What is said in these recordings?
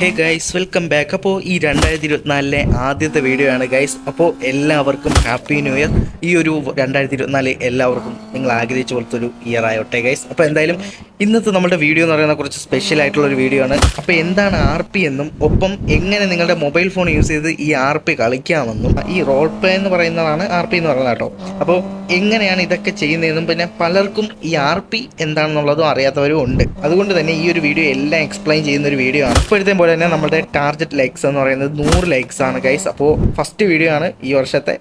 Hey guys welcome back അപ്പോൾ ഈ രണ്ടായിരത്തി ഇരുപത്തിനാലിലെ ആദ്യത്തെ വീഡിയോ ആണ് ഗൈസ് അപ്പോൾ എല്ലാവർക്കും ഹാപ്പി ന്യൂ ഇയർ ഈ ഒരു രണ്ടായിരത്തി ഇരുപത്തിനാല് എല്ലാവർക്കും നിങ്ങൾ ആഗ്രഹിച്ച പോലത്തെ ഒരു ഇയർ ആയോട്ടെ ഗൈസ് അപ്പോൾ എന്തായാലും ഇന്നത്തെ നമ്മുടെ വീഡിയോ എന്ന് പറയുന്ന കുറച്ച് സ്പെഷ്യൽ ആയിട്ടുള്ള ഒരു വീഡിയോ ആണ്. അപ്പോൾ എന്താണ് ആർ പി എന്നും ഒപ്പം എങ്ങനെ നിങ്ങളുടെ മൊബൈൽ ഫോൺ യൂസ് ചെയ്ത് ഈ ആർ പി കളിക്കാമെന്നും ഈ റോൾ പ്ലേ എന്ന് പറയുന്നതാണ് ആർ പി എന്ന് പറയുന്നത് കേട്ടോ. അപ്പോൾ എങ്ങനെയാണ് ഇതൊക്കെ ചെയ്യുന്നതെന്നും പിന്നെ പലർക്കും ഈ ആർ പി എന്താണെന്നുള്ളതും അറിയാത്തവരും ഉണ്ട്. അതുകൊണ്ട് തന്നെ ഈ ഒരു വീഡിയോ എല്ലാം എക്സ്പ്ലെയിൻ ചെയ്യുന്ന ഒരു വീഡിയോ ആണ്. ഇപ്പോഴത്തെ തന്നെ നമ്മുടെ ടാർജറ്റ് ലൈക്സ് എന്ന് പറയുന്നത് നൂറ് ലൈക്സ് ആണ് ഗൈസ് അപ്പോൾ ഫസ്റ്റ് വീഡിയോ ആണ് ഈ വർഷത്തെ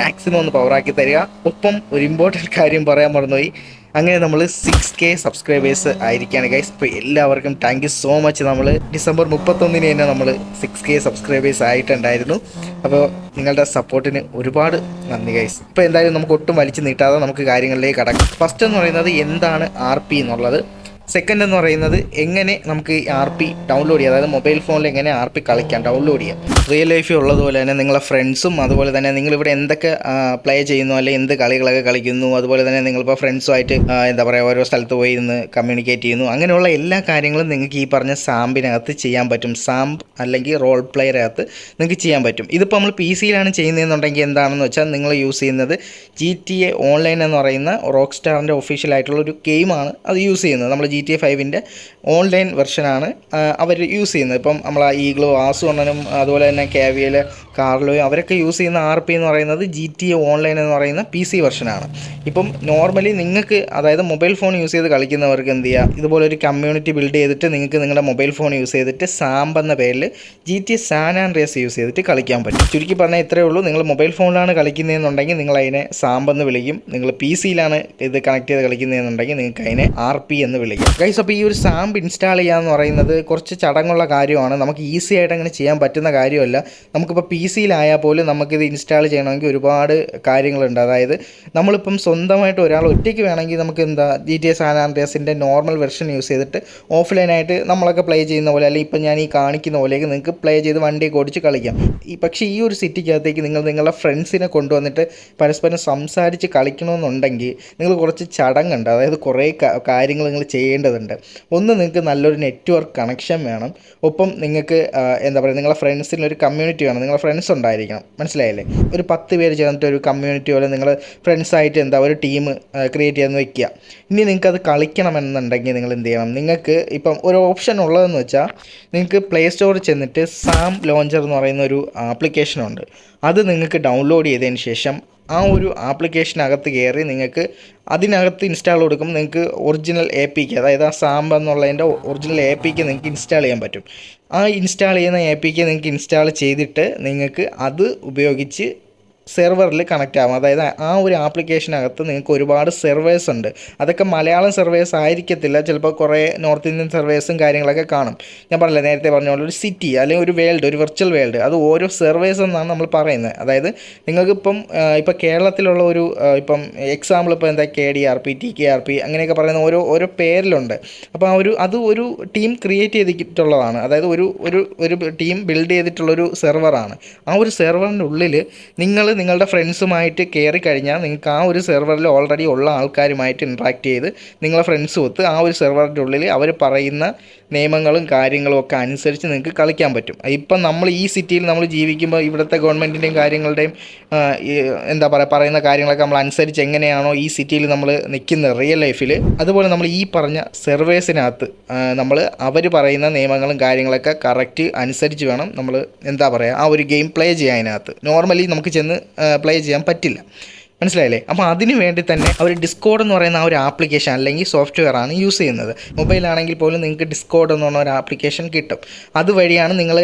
മാക്സിമം ഒന്ന് പവറാക്കി തരിക. ഒപ്പം ഒരു ഇമ്പോർട്ടന്റ് കാര്യം പറയാൻ മറന്നുപോയി. അങ്ങനെ നമ്മൾ സിക്സ് കെ സബ്സ്ക്രൈബേഴ്സ് ആയിരിക്കുകയാണ് ഗൈസ് അപ്പോൾ എല്ലാവർക്കും താങ്ക് യു സോ മച്ച് നമ്മൾ ഡിസംബർ മുപ്പത്തൊന്നിന് തന്നെ നമ്മൾ സിക്സ് കെ സബ്സ്ക്രൈബേഴ്സ് ആയിട്ടുണ്ടായിരുന്നു. അപ്പോൾ നിങ്ങളുടെ സപ്പോർട്ടിന് ഒരുപാട് നന്ദി ഗൈസ് ഇപ്പോൾ എന്തായാലും നമുക്ക് ഒട്ടും വലിച്ചു നീട്ടാതെ നമുക്ക് കാര്യങ്ങളിലേക്ക് കടക്കാം. ഫസ്റ്റ് എന്ന് പറയുന്നത് എന്താണ് ആർ പി എന്നുള്ളത്? സെക്കൻഡ് എന്ന് പറയുന്നത് എങ്ങനെ നമുക്ക് ആർ പി ഡൗൺലോഡ് ചെയ്യാം. അതായത് മൊബൈൽ ഫോണിൽ എങ്ങനെ ആർ പി കളിക്കാം ഡൗൺലോഡ് ചെയ്യാം. റിയൽ ലൈഫിൽ ഉള്ളതുപോലെ തന്നെ നിങ്ങളെ ഫ്രണ്ട്സും അതുപോലെ തന്നെ നിങ്ങളിവിടെ എന്തൊക്കെ പ്ലേ ചെയ്യുന്നു അല്ലെങ്കിൽ എന്ത് കളികളൊക്കെ കളിക്കുന്നു അതുപോലെ തന്നെ നിങ്ങളിപ്പോൾ ഫ്രണ്ട്സുമായിട്ട് എന്താ പറയുക ഓരോ സ്ഥലത്ത് പോയി ഇന്ന് കമ്മ്യൂണിക്കേറ്റ് ചെയ്യുന്നു. അങ്ങനെയുള്ള എല്ലാ കാര്യങ്ങളും നിങ്ങൾക്ക് ഈ പറഞ്ഞ സാമ്പിനകത്ത് ചെയ്യാൻ പറ്റും. സാമ്പ് അല്ലെങ്കിൽ റോൾ പ്ലെയറകത്ത് നിങ്ങൾക്ക് ചെയ്യാൻ പറ്റും. ഇതിപ്പോൾ നമ്മൾ പി സിയിലാണ് ചെയ്യുന്നതെന്നുണ്ടെങ്കിൽ എന്താണെന്ന് വെച്ചാൽ നിങ്ങൾ യൂസ് ചെയ്യുന്നത് ജി ടി എ ഓൺലൈൻ എന്ന് പറയുന്ന റോക്ക് സ്റ്റാറിന്റെ ഒഫീഷ്യലായിട്ടുള്ള ഒരു ഗെയിമാണ് അത് യൂസ് ചെയ്യുന്നത്. നമ്മൾ ജി ടി എ ഫൈവിന്റെ ഓൺലൈൻ വെർഷനാണ് അവർ യൂസ് ചെയ്യുന്നത്. ഇപ്പം നമ്മൾ ആ ഈഗ്ലോ ആസുണ്ണനും അതുപോലെ തന്നെ കാവിയൽ കാർലോയും അവരൊക്കെ യൂസ് ചെയ്യുന്ന ആർ പി എന്ന് പറയുന്നത് ജി ടി എ ഓൺലൈൻ എന്ന് പറയുന്ന പി സി വെർഷനാണ് ഇപ്പം നോർമലി നിങ്ങൾക്ക് അതായത് മൊബൈൽ ഫോൺ യൂസ് ചെയ്ത് കളിക്കുന്നവർക്ക് എന്ത് ചെയ്യുക ഇതുപോലെ ഒരു കമ്മ്യൂണിറ്റി ബിൽഡ് ചെയ്തിട്ട് നിങ്ങൾക്ക് നിങ്ങളുടെ മൊബൈൽ ഫോൺ യൂസ് ചെയ്തിട്ട് സാമ്പ് എന്ന പേരിൽ G T A San Andreas use ചെയ്തിട്ട് കളിക്കാൻ പറ്റും. ചുരുക്കി പറഞ്ഞാൽ ഇത്രയേ ഉള്ളൂ. നിങ്ങൾ മൊബൈൽ ഫോണിലാണ് കളിക്കുന്നതെന്നുണ്ടെങ്കിൽ നിങ്ങൾ അതിനെ സാമ്പെന്ന് വിളിക്കും. നിങ്ങൾ പി സിയിലാണ് ഇത് കണക്ട് ചെയ്ത് കളിക്കുന്നതെന്നുണ്ടെങ്കിൽ നിങ്ങൾക്ക് അതിനെ ആർ പി എന്ന് വിളിക്കും. ഗൈസ് അപ്പോൾ ഈ ഒരു സാമ്പ് ഇൻസ്റ്റാൾ ചെയ്യുക എന്ന് പറയുന്നത് കുറച്ച് ചടങ്ങുള്ള കാര്യമാണ്. നമുക്ക് ഈസി ആയിട്ട് അങ്ങനെ ചെയ്യാൻ പറ്റുന്ന കാര്യമല്ല. നമുക്കിപ്പോൾ പി സിയിലായാൽ പോലും നമുക്കിത് ഇൻസ്റ്റാൾ ചെയ്യണമെങ്കിൽ ഒരുപാട് കാര്യങ്ങളുണ്ട്. അതായത് നമ്മളിപ്പം സ്വന്തമായിട്ട് ഒരാൾ ഒറ്റയ്ക്ക് വേണമെങ്കിൽ നമുക്ക് എന്താ ജി ടി എസ് ആൻഡ്രിയസിന്റെ നോർമൽ വെർഷൻ യൂസ് ചെയ്തിട്ട് ഓഫ്ലൈനായിട്ട് നമ്മളൊക്കെ പ്ലേ ചെയ്യുന്ന പോലെ അല്ലെങ്കിൽ ഇപ്പം ഞാൻ ഈ കാണിക്കുന്ന പോലെയൊക്കെ നിങ്ങൾക്ക് പ്ലേ ചെയ്ത് വണ്ടി ഓടിച്ച് കളിക്കാം. ഈ പക്ഷേ ഈ ഒരു സിറ്റിക്കകത്തേക്ക് നിങ്ങൾ നിങ്ങളുടെ ഫ്രണ്ട്സിനെ കൊണ്ടുവന്നിട്ട് പരസ്പരം സംസാരിച്ച് കളിക്കണമെന്നുണ്ടെങ്കിൽ നിങ്ങൾ കുറച്ച് ചടങ്ങുണ്ട്. അതായത് കുറേ കാര്യങ്ങൾ നിങ്ങൾ ചെയ്യേണ്ടതുണ്ട്. ഒന്ന് നിങ്ങൾക്ക് നല്ലൊരു നെറ്റ്വർക്ക് കണക്ഷൻ വേണം. ഒപ്പം നിങ്ങൾക്ക് എന്താ പറയുക നിങ്ങളുടെ ഫ്രണ്ട്സിന് ഒരു കമ്മ്യൂണിറ്റി വേണം. നിങ്ങളുടെ ഫ്രണ്ട്സ് ഉണ്ടായിരിക്കണം. മനസ്സിലായില്ലേ? ഒരു പത്ത് പേര് ചേർന്നിട്ട് ഒരു കമ്മ്യൂണിറ്റി പോലെ നിങ്ങൾ ഫ്രണ്ട്സായിട്ട് എന്താ ഒരു ടീം ക്രിയേറ്റ് ചെയ്യാൻ വെക്കുക. ഇനി നിങ്ങൾക്ക് അത് കളിക്കണമെന്നുണ്ടെങ്കിൽ നിങ്ങൾ എന്ത് ചെയ്യണം? നിങ്ങൾക്ക് ഇപ്പം ഒരു ഓപ്ഷൻ ഉള്ളതെന്ന് വെച്ചാൽ നിങ്ങൾക്ക് പ്ലേ സ്റ്റോറിൽ ചെന്നിട്ട് സാം ലോഞ്ചർ എന്ന് പറയുന്ന ഒരു ആപ്ലിക്കേഷനുണ്ട്. അത് നിങ്ങൾക്ക് ഡൗൺലോഡ് ചെയ്തതിന് ശേഷം ആ ഒരു ആപ്ലിക്കേഷനകത്ത് കയറി നിങ്ങൾക്ക് അതിനകത്ത് ഇൻസ്റ്റാൾ കൊടുക്കും നിങ്ങൾക്ക് ഒറിജിനൽ എ പിക്ക് അതായത് ആ സാമ്പ എന്നുള്ളതിന്റെ ഒറിജിനൽ എ പിക്ക് നിങ്ങൾക്ക് ഇൻസ്റ്റാൾ ചെയ്യാൻ പറ്റും. ആ ഇൻസ്റ്റാൾ ചെയ്യുന്ന എ പിക്ക് നിങ്ങൾക്ക് ഇൻസ്റ്റാൾ ചെയ്തിട്ട് നിങ്ങൾക്ക് അത് ഉപയോഗിച്ച് സെർവറിൽ കണക്റ്റ് ആവും. അതായത് ആ ഒരു ആപ്ലിക്കേഷനകത്ത് നിങ്ങൾക്ക് ഒരുപാട് സെർവേഴ്സ് ഉണ്ട്. അതൊക്കെ മലയാളം സെർവേഴ്സ് ആയിരിക്കത്തില്ല. ചിലപ്പോൾ കുറേ നോർത്ത് ഇന്ത്യൻ സെർവേഴ്സും കാര്യങ്ങളൊക്കെ കാണും. ഞാൻ പറഞ്ഞില്ല നേരത്തെ പറഞ്ഞ പോലെ ഒരു സിറ്റി അല്ലെങ്കിൽ ഒരു വേൾഡ് ഒരു വെർച്വൽ വേൾഡ് അത് ഓരോ സെർവേഴ്സ് എന്നാണ് നമ്മൾ പറയുന്നത്. അതായത് നിങ്ങൾക്കിപ്പം ഇപ്പോൾ കേരളത്തിലുള്ള ഒരു ഇപ്പം എക്സാമ്പിൾ ഇപ്പോൾ എന്താ K D R P T K R P അങ്ങനെയൊക്കെ പറയുന്ന ഓരോ ഓരോ പേരിലുണ്ട്. അപ്പോൾ ആ ഒരു അത് ഒരു ടീം ക്രിയേറ്റ് ചെയ്തിട്ടുള്ളതാണ്. അതായത് ഒരു ഒരു ഒരു ടീം ബിൽഡ് ചെയ്തിട്ടുള്ളൊരു സെർവറാണ് ആ ഒരു സെർവറിന്റെ ഉള്ളിൽ നിങ്ങൾ നിങ്ങളുടെ ഫ്രണ്ട്സുമായിട്ട് കയറി കഴിഞ്ഞാൽ നിങ്ങൾക്ക് ആ ഒരു സെർവറിൽ ഓൾറെഡി ഉള്ള ആൾക്കാരുമായിട്ട് ഇൻട്രാക്ട് ചെയ്ത് നിങ്ങളെ ഫ്രണ്ട്സ് ഒത്ത് ആ ഒരു സെർവറിന്റെ ഉള്ളിൽ അവർ പറയുന്ന നിയമങ്ങളും കാര്യങ്ങളും ഒക്കെ അനുസരിച്ച് നിങ്ങൾക്ക് കളിക്കാൻ പറ്റും. ഇപ്പം നമ്മൾ ഈ സിറ്റിയിൽ നമ്മൾ ജീവിക്കുമ്പോൾ ഇവിടുത്തെ ഗവൺമെന്റിന്റെയും കാര്യങ്ങളുടെയും എന്താ പറയുക പറയുന്ന കാര്യങ്ങളൊക്കെ നമ്മൾ അനുസരിച്ച് എങ്ങനെയാണോ ഈ സിറ്റിയിൽ നമ്മൾ നിൽക്കുന്നത് റിയൽ ലൈഫിൽ അതുപോലെ നമ്മൾ ഈ പറഞ്ഞ സെർവേസിനകത്ത് നമ്മൾ അവർ പറയുന്ന നിയമങ്ങളും കാര്യങ്ങളൊക്കെ കറക്റ്റ് അനുസരിച്ച് വേണം നമ്മൾ എന്താ പറയുക ആ ഒരു ഗെയിം പ്ലേ ചെയ്യാൻ അതിനകത്ത്. നോർമലി നമുക്ക് ചെന്ന് പ്ലേ ചെയ്യാൻ പറ്റില്ല. മനസ്സിലായില്ലേ? അപ്പോൾ അതിന് വേണ്ടി തന്നെ അവർ ഡിസ്കോഡ് എന്ന് പറയുന്ന ആ ഒരു ആപ്ലിക്കേഷൻ അല്ലെങ്കിൽ സോഫ്റ്റ്വെയർ ആണ് യൂസ് ചെയ്യുന്നത്. മൊബൈലാണെങ്കിൽ പോലും നിങ്ങൾക്ക് ഡിസ്കോഡ് എന്ന് പറഞ്ഞ ഒരു ആപ്ലിക്കേഷൻ കിട്ടും. അതുവഴിയാണ് നിങ്ങൾ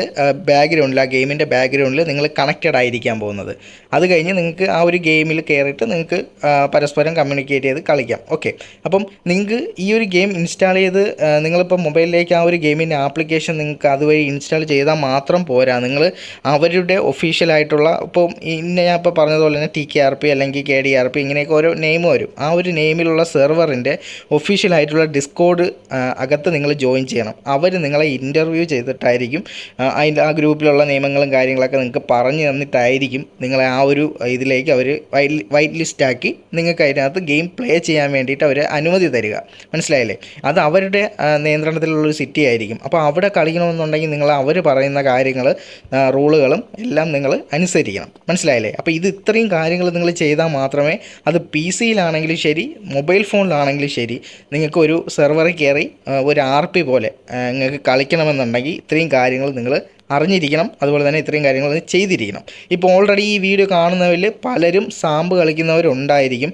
ബാക്ക്ഗ്രൗണ്ടിൽ ആ ഗെയിമിന്റെ ബാക്ക്ഗ്രൗണ്ടിൽ നിങ്ങൾ കണക്റ്റഡ് ആയിരിക്കാൻ പോകുന്നത്. അത് കഴിഞ്ഞ് നിങ്ങൾക്ക് ആ ഒരു ഗെയിമിൽ കയറിയിട്ട് നിങ്ങൾക്ക് പരസ്പരം കമ്മ്യൂണിക്കേറ്റ് ചെയ്ത് കളിക്കാം. ഓക്കെ അപ്പം നിങ്ങൾക്ക് ഈ ഒരു ഗെയിം ഇൻസ്റ്റാൾ ചെയ്ത് നിങ്ങളിപ്പോൾ മൊബൈലിലേക്ക് ആ ഒരു ഗെയിമിന്റെ ആപ്ലിക്കേഷൻ നിങ്ങൾക്ക് അതുവഴി ഇൻസ്റ്റാൾ ചെയ്താൽ മാത്രം പോരാ. നിങ്ങൾ അവരുടെ ഒഫീഷ്യലായിട്ടുള്ള ഇപ്പോൾ ഇന്ന ഞാൻ ഇപ്പോൾ പറഞ്ഞതുപോലെ തന്നെ ടി കെ ആർ പി അല്ലെങ്കിൽ അല്ലെങ്കിൽ കെ ഡി ആർ പി ഇങ്ങനെയൊക്കെ ഓരോ നെയിം വരും. ആ ഒരു നെയിമിലുള്ള സെർവറിന്റെ ഒഫീഷ്യലായിട്ടുള്ള ഡിസ്കോഡ് അകത്ത് നിങ്ങൾ ജോയിൻ ചെയ്യണം. അവർ നിങ്ങളെ ഇന്റർവ്യൂ ചെയ്തിട്ടായിരിക്കും അതിന്റെ ആ ഗ്രൂപ്പിലുള്ള നിയമങ്ങളും കാര്യങ്ങളൊക്കെ നിങ്ങൾക്ക് പറഞ്ഞു തന്നിട്ടായിരിക്കും നിങ്ങളെ ആ ഒരു ഇതിലേക്ക് അവർ വൈറ്റ് ലിസ്റ്റ് ആക്കി നിങ്ങൾക്ക് അതിനകത്ത് ഗെയിം പ്ലേ ചെയ്യാൻ വേണ്ടിയിട്ട് അവർ അനുമതി തരിക. മനസ്സിലായില്ലേ? അത് അവരുടെ നിയന്ത്രണത്തിലുള്ളൊരു സിറ്റി ആയിരിക്കും. അപ്പോൾ അവിടെ കളിക്കണമെന്നുണ്ടെങ്കിൽ നിങ്ങൾ അവർ പറയുന്ന കാര്യങ്ങൾ റൂളുകളും എല്ലാം നിങ്ങൾ അനുസരിക്കണം. മനസ്സിലായില്ലേ? അപ്പോൾ ഇത് ഇത്രയും കാര്യങ്ങൾ നിങ്ങൾ ചെയ്താൽ മാത്രമേ അത് പി സിയിലാണെങ്കിലും ശരി മൊബൈൽ ഫോണിലാണെങ്കിലും ശരി നിങ്ങൾക്ക് ഒരു സെർവറിൽ കയറി ഒരു ആർ പി പോലെ നിങ്ങൾക്ക് കളിക്കണമെന്നുണ്ടെങ്കിൽ ഇത്രയും കാര്യങ്ങൾ നിങ്ങൾ അറിഞ്ഞിരിക്കണം. അതുപോലെ തന്നെ ഇത്രയും കാര്യങ്ങൾ ചെയ്തിരിക്കണം. ഇപ്പോൾ ഓൾറെഡി ഈ വീഡിയോ കാണുന്നവരിൽ പലരും സാമ്പ് കളിക്കുന്നവരുണ്ടായിരിക്കും.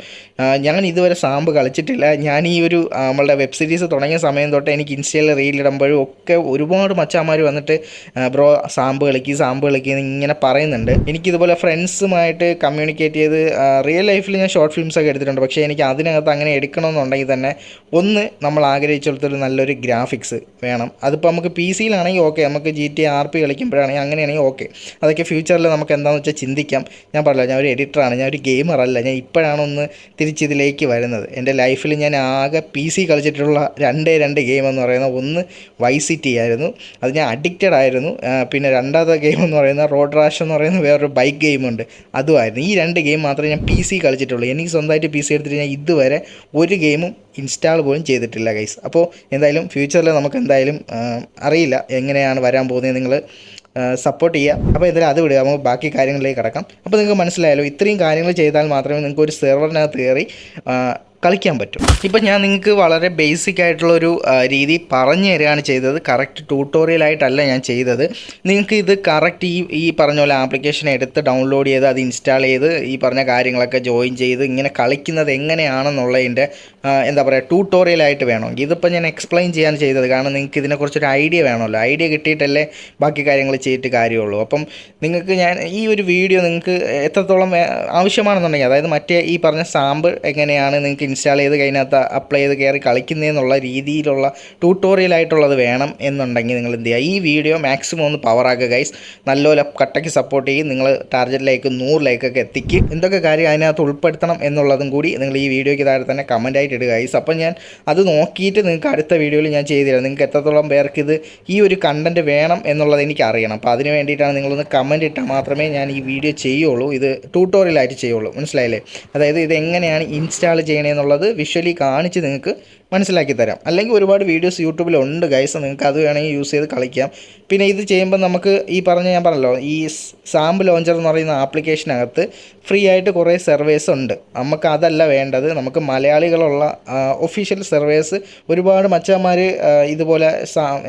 ഞാൻ ഇതുവരെ സാമ്പ് കളിച്ചിട്ടില്ല. ഞാൻ ഈ ഒരു നമ്മളുടെ വെബ് സീരീസ് തുടങ്ങിയ സമയം തൊട്ട് എനിക്ക് ഇൻസ്റ്റയിൽ റീലിടുമ്പോഴും ഒക്കെ ഒരുപാട് മച്ചാന്മാർ വന്നിട്ട് ബ്രോ സാമ്പ് കളിക്കുക സാമ്പ് കളിക്കുക ഇങ്ങനെ പറയുന്നുണ്ട്. എനിക്കിതുപോലെ ഫ്രണ്ട്സുമായിട്ട് കമ്മ്യൂണിക്കേറ്റ് ചെയ്ത് റിയൽ ലൈഫിൽ ഞാൻ ഷോർട്ട് ഫിലിംസ് ഒക്കെ എടുത്തിട്ടുണ്ട്. പക്ഷേ എനിക്ക് അതിനകത്ത് അങ്ങനെ എടുക്കണമെന്നുണ്ടെങ്കിൽ തന്നെ ഒന്ന് നമ്മൾ ആഗ്രഹിച്ചിടത്തൊരു നല്ലൊരു ഗ്രാഫിക്സ് വേണം. അതിപ്പോൾ നമുക്ക് പി സിയിലാണെങ്കിൽ ഓക്കെ നമുക്ക് ജി ടി ആർ പി കളിക്കുമ്പോഴാണെങ്കിൽ അങ്ങനെയാണെങ്കിൽ ഓക്കെ അതൊക്കെ ഫ്യൂച്ചറിൽ നമുക്ക് എന്താണെന്ന് വെച്ചാൽ ചിന്തിക്കാം. ഞാൻ പറഞ്ഞില്ല ഞാൻ ഒരു എഡിറ്ററാണ് ഞാൻ ഒരു ഗെയിമറല്ല ഞാൻ ഇപ്പോഴാണ് ഒന്ന് തിരിച്ചിതിലേക്ക് വരുന്നത്. എന്റെ ലൈഫിൽ ഞാൻ ആകെ പി സി കളിച്ചിട്ടുള്ള രണ്ടേ രണ്ട് ഗെയിം എന്ന് പറയുന്നത് ഒന്ന് വൈ ആയിരുന്നു. അത് ഞാൻ അഡിക്റ്റഡ് ആയിരുന്നു. പിന്നെ രണ്ടാമത്തെ ഗെയിം എന്ന് പറയുന്നത് റോഡ് റാഷ് എന്ന് പറയുന്ന വേറൊരു ബൈക്ക് ഗെയിമുണ്ട് അതുമായിരുന്നു ഈ രണ്ട് ഗെയിം മാത്രമേ ഞാൻ പി സി കളിച്ചിട്ടുള്ളൂ. എനിക്ക് സ്വന്തമായിട്ട് പി സി എടുത്തിട്ട് ഞാൻ ഇതുവരെ ഒരു ഗെയിമും ഇൻസ്റ്റാൾ പോലും ചെയ്തിട്ടില്ല ഗൈസ് അപ്പോൾ എന്തായാലും ഫ്യൂച്ചറിൽ നമുക്ക് എന്തായാലും അറിയില്ല എങ്ങനെയാണ് വരാൻ പോകുന്നത് നിങ്ങൾ സപ്പോർട്ട് ചെയ്യുക. അപ്പോൾ എന്തായാലും അത് വിടുക. നമുക്ക് ബാക്കി കാര്യങ്ങളിലേക്ക് കിടക്കാം. അപ്പോൾ നിങ്ങൾക്ക് മനസ്സിലായല്ലോ ഇത്രയും കാര്യങ്ങൾ ചെയ്താൽ മാത്രമേ നിങ്ങൾക്ക് ഒരു സെർവറിനകത്ത് കയറി കളിക്കാൻ പറ്റും. ഇപ്പം ഞാൻ നിങ്ങൾക്ക് വളരെ ബേസിക് ആയിട്ടുള്ളൊരു രീതി പറഞ്ഞു തരികയാണ് ചെയ്തത്. കറക്റ്റ് ട്യൂട്ടോറിയലായിട്ടല്ല ഞാൻ ചെയ്തത്. നിങ്ങൾക്ക് ഇത് കറക്റ്റ് ഈ ഈ പറഞ്ഞ പോലെ ആപ്ലിക്കേഷൻ എടുത്ത് ഡൗൺലോഡ് ചെയ്ത് അത് ഇൻസ്റ്റാൾ ചെയ്ത് ഈ പറഞ്ഞ കാര്യങ്ങളൊക്കെ ജോയിൻ ചെയ്ത് ഇങ്ങനെ കളിക്കുന്നത് എങ്ങനെയാണെന്നുള്ളതിന്റെ എന്താ പറയുക ട്യൂട്ടോറിയലായിട്ട് വേണമെങ്കിൽ. ഇതിപ്പോൾ ഞാൻ എക്സ്പ്ലെയിൻ ചെയ്യാൻ ചെയ്തത് കാരണം നിങ്ങൾക്ക് ഇതിനെക്കുറിച്ചൊരു ഐഡിയ വേണമല്ലോ. ഐഡിയ കിട്ടിയിട്ടല്ലേ ബാക്കി കാര്യങ്ങൾ ചെയ്തിട്ട് കാര്യമുള്ളൂ. അപ്പം നിങ്ങൾക്ക് ഞാൻ ഈ ഒരു വീഡിയോ നിങ്ങൾക്ക് എത്രത്തോളം ആവശ്യമാണെന്നുണ്ടെങ്കിൽ അതായത് മറ്റേ ഈ പറഞ്ഞ സാമ്പിൾ എങ്ങനെയാണ് നിങ്ങൾക്ക് ഇൻസ്റ്റാൾ ചെയ്ത് കഴിഞ്ഞകത്ത് അപ്ലൈ ചെയ്ത് കയറി കളിക്കുന്നതെന്നുള്ള രീതിയിലുള്ള ട്യൂട്ടോറിയലായിട്ടുള്ളത് വേണം എന്നുണ്ടെങ്കിൽ നിങ്ങൾ എന്ത് ചെയ്യുക? ഈ വീഡിയോ മാക്സിമം ഒന്ന് പവർ ആക്കുക ഗൈസ് നല്ലപോലെ കട്ടയ്ക്ക് സപ്പോർട്ട് ചെയ്യും. നിങ്ങൾ ടാർഗറ്റിലേക്ക് നൂറ് ലൈക്കൊക്കെ എത്തിക്കും. എന്തൊക്കെ കാര്യം അതിനകത്ത് ഉൾപ്പെടുത്തണം എന്നുള്ളതും കൂടി നിങ്ങൾ ഈ വീഡിയോയ്ക്ക് താഴെ തന്നെ കമന്റായിട്ട് ഇടുക ഗൈസ് അപ്പം ഞാൻ അത് നോക്കിയിട്ട് നിങ്ങൾക്ക് അടുത്ത വീഡിയോയിൽ ഞാൻ ചെയ്തു തരാം നിങ്ങൾക്ക് എത്രത്തോളം പേർക്ക് ഇത് ഈ ഒരു കണ്ടന്റ് വേണം എന്നുള്ളത് എനിക്ക് അറിയണം. അപ്പോൾ അതിന് വേണ്ടിയിട്ടാണ് നിങ്ങളൊന്ന് കമന്റ് ഇട്ടാൽ മാത്രമേ ഞാൻ ഈ വീഡിയോ ചെയ്യുള്ളൂ. ഇത് ട്യൂട്ടോറിയലായിട്ട് ചെയ്യുള്ളൂ. മനസ്സിലായില്ലേ? അതായത് ഇത് എങ്ങനെയാണ് ഇൻസ്റ്റാൾ ചെയ്യണമെന്നുള്ളത് വിഷ്വലി കാണിച്ച് നിങ്ങൾക്ക് മനസ്സിലാക്കി തരാം. അല്ലെങ്കിൽ ഒരുപാട് വീഡിയോസ് യൂട്യൂബിലുണ്ട് ഗൈസ് നിങ്ങൾക്ക് അത് വേണമെങ്കിൽ യൂസ് ചെയ്ത് കളിക്കാം. പിന്നെ ഇത് ചെയ്യുമ്പോൾ നമുക്ക് ഈ പറഞ്ഞ ഞാൻ പറഞ്ഞല്ലോ ഈ സാമ്പ് ലോഞ്ചർ എന്ന് പറയുന്ന ആപ്ലിക്കേഷനകത്ത് ഫ്രീ ആയിട്ട് കുറേ സർവേസ് ഉണ്ട്. നമുക്ക് അതല്ല വേണ്ടത്. നമുക്ക് മലയാളികളുള്ള ഒഫീഷ്യൽ സർവേസ് ഒരുപാട് മച്ചന്മാർ ഇതുപോലെ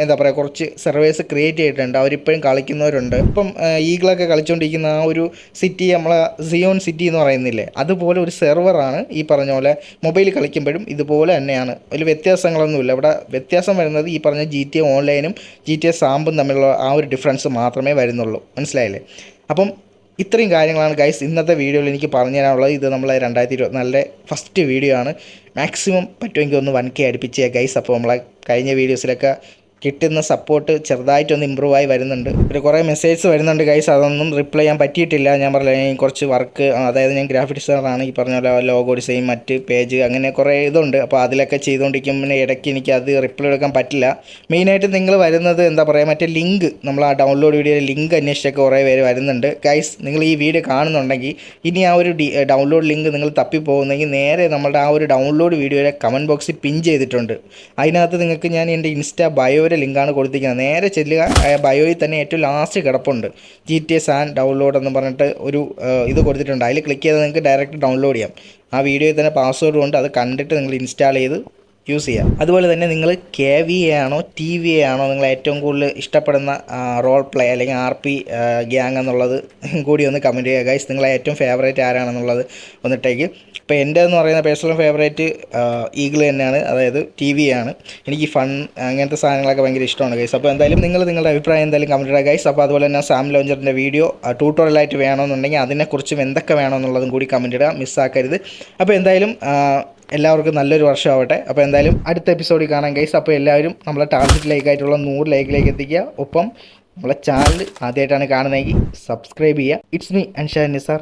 എന്താ പറയുക കുറച്ച് സർവേസ് ക്രിയേറ്റ് ചെയ്തിട്ടുണ്ട്. അവരിപ്പോഴും കളിക്കുന്നവരുണ്ട്. ഇപ്പം ഈഗിളൊക്കെ കളിച്ചുകൊണ്ടിരിക്കുന്ന ആ ഒരു സിറ്റി നമ്മളെ സിയോൺ സിറ്റി എന്ന് പറയുന്നില്ലേ അതുപോലെ ഒരു സെർവറാണ് ഈ പറഞ്ഞ പോലെ മൊബൈൽ കളിക്കുമ്പോഴും ഇതുപോലെ തന്നെയാണ്. അതിൽ വ്യത്യാസങ്ങളൊന്നുമില്ല. ഇവിടെ വ്യത്യാസം വരുന്നത് ഈ പറഞ്ഞ ജി ടി എ ഓൺലൈനും ജി ടി എ സാമ്പും തമ്മിലുള്ള ആ ഒരു ഡിഫറൻസ് മാത്രമേ വരുന്നുള്ളൂ. മനസ്സിലായില്ലേ? അപ്പം ഇത്രയും കാര്യങ്ങളാണ് ഗൈസ് ഇന്നത്തെ വീഡിയോയിൽ എനിക്ക് പറഞ്ഞു തരാനുള്ളത്. ഇത് നമ്മളെ രണ്ടായിരത്തി ഇരുപത്തിനാലിലെ ഫസ്റ്റ് വീഡിയോ ആണ്. മാക്സിമം പറ്റുമെങ്കിൽ ഒന്ന് വൺ കെ അടുപ്പിച്ച് ഗൈസ് അപ്പോൾ നമ്മളെ കഴിഞ്ഞ വീഡിയോസിലൊക്കെ കിട്ടുന്ന സപ്പോർട്ട് ചെറുതായിട്ടൊന്ന് ഇമ്പ്രൂവ് ആയി വരുന്നുണ്ട്. ഒരു കുറേ മെസ്സേജ്സ് വരുന്നുണ്ട് ഗൈസ് അതൊന്നും റിപ്ലൈ ചെയ്യാൻ പറ്റിയിട്ടില്ല. ഞാൻ പറഞ്ഞു കുറച്ച് വർക്ക് അതായത് ഞാൻ ഗ്രാഫിക് ഡിസൈനറാണ് ഈ പറഞ്ഞ പോലെ ലോഗോ ഡിസൈൻ മറ്റ് പേജ് അങ്ങനെ കുറേ ഇതുണ്ട്. അപ്പോൾ അതിലൊക്കെ ചെയ്തുകൊണ്ടിരിക്കുമ്പോൾ ഇടയ്ക്ക് എനിക്ക് അത് റിപ്ലൈ എടുക്കാൻ പറ്റില്ല. മെയിനായിട്ട് നിങ്ങൾ വരുന്നത് എന്താ പറയുക മറ്റേ ലിങ്ക് നമ്മൾ ആ ഡൗൺലോഡ് വീഡിയോയിൽ ലിങ്ക് അന്വേഷിച്ചൊക്കെ കുറേ പേര് വരുന്നുണ്ട്. ഗൈസ് നിങ്ങൾ ഈ വീഡിയോ കാണുന്നുണ്ടെങ്കിൽ ഇനി ആ ഒരു ഡൗൺലോഡ് ലിങ്ക് നിങ്ങൾ തപ്പിപ്പോകുന്നെങ്കിൽ നേരെ നമ്മുടെ ആ ഒരു ഡൗൺലോഡ് വീഡിയോയുടെ കമന്റ് ബോക്സിൽ പിൻ ചെയ്തിട്ടുണ്ട്. അതിനകത്ത് നിങ്ങൾക്ക് ഞാൻ എന്റെ ഇൻസ്റ്റാ ബയോയുടെ ലിങ്കാണ് കൊടുത്തിരിക്കുന്നത്. നേരെ ചെല്ലുക ബയോയിൽ തന്നെ ഏറ്റവും ലാസ്റ്റ് കിടപ്പുണ്ട്. G T S and download എന്ന് പറഞ്ഞിട്ട് ഒരു ഇത് കൊടുത്തിട്ടുണ്ട്. അതിൽ ക്ലിക്ക് ചെയ്താൽ നിങ്ങൾക്ക് ഡയറക്റ്റ് ഡൗൺലോഡ് ചെയ്യാം. ആ വീഡിയോയിൽ തന്നെ പാസ്വേഡ് കൊണ്ട് അത് കണ്ടിട്ട് നിങ്ങൾ ഇൻസ്റ്റാൾ ചെയ്ത് യൂസ് ചെയ്യാം. അതുപോലെ തന്നെ നിങ്ങൾ കെ വി എ ആണോ ടി വി എ ആണോ നിങ്ങൾ ഏറ്റവും കൂടുതൽ ഇഷ്ടപ്പെടുന്ന റോൾ പ്ലേ അല്ലെങ്കിൽ ആർ പി ഗ്യാങ് എന്നുള്ളത് കൂടി ഒന്ന് കമന്റ് ചെയ്യുക. ഗൈസ് നിങ്ങളെ ഏറ്റവും ഫേവറേറ്റ് ആരാണെന്നുള്ളത് ഒന്നിട്ടേക്ക് ഇപ്പോൾ എന്റെ എന്ന് പറയുന്ന പേഴ്സണൽ ഫേവറേറ്റ് ഈഗിൾ തന്നെയാണ്. അതായത് ടി വി ആണ്. എനിക്ക് ഫൺ അങ്ങനത്തെ സാധനങ്ങളൊക്കെ ഭയങ്കര ഇഷ്ടമാണ് ഗൈസ് അപ്പോൾ എന്തായാലും നിങ്ങൾ നിങ്ങളുടെ അഭിപ്രായം എന്തായാലും കമന്റ് ചെയ്യുക ഗൈസ് അപ്പോൾ അതുപോലെ തന്നെ സാം ലോഞ്ചറിന്റെ വീഡിയോ ട്യൂട്ടോറിയലായിട്ട് വേണമെന്നുണ്ടെങ്കിൽ അതിനെക്കുറിച്ചും എന്തൊക്കെ വേണമെന്നുള്ളതും കൂടി കമന്റ് ഇടുക. മിസ്സാക്കരുത് അപ്പോൾ എന്തായാലും എല്ലാവർക്കും നല്ലൊരു വർഷമാവട്ടെ. അപ്പോൾ എന്തായാലും അടുത്ത എപ്പിസോഡിൽ കാണാം ഗൈസ് അപ്പോൾ എല്ലാവരും നമ്മളെ ടാർഗറ്റ് ലൈക്കായിട്ടുള്ള നൂറ് ലൈക്കിലേക്ക് എത്തിക്കുക. ഒപ്പം നമ്മളെ ചാനൽ ആദ്യമായിട്ടാണ് കാണുന്നതെങ്കിൽ സബ്സ്ക്രൈബ് ചെയ്യുക. It's me Ansha Nisar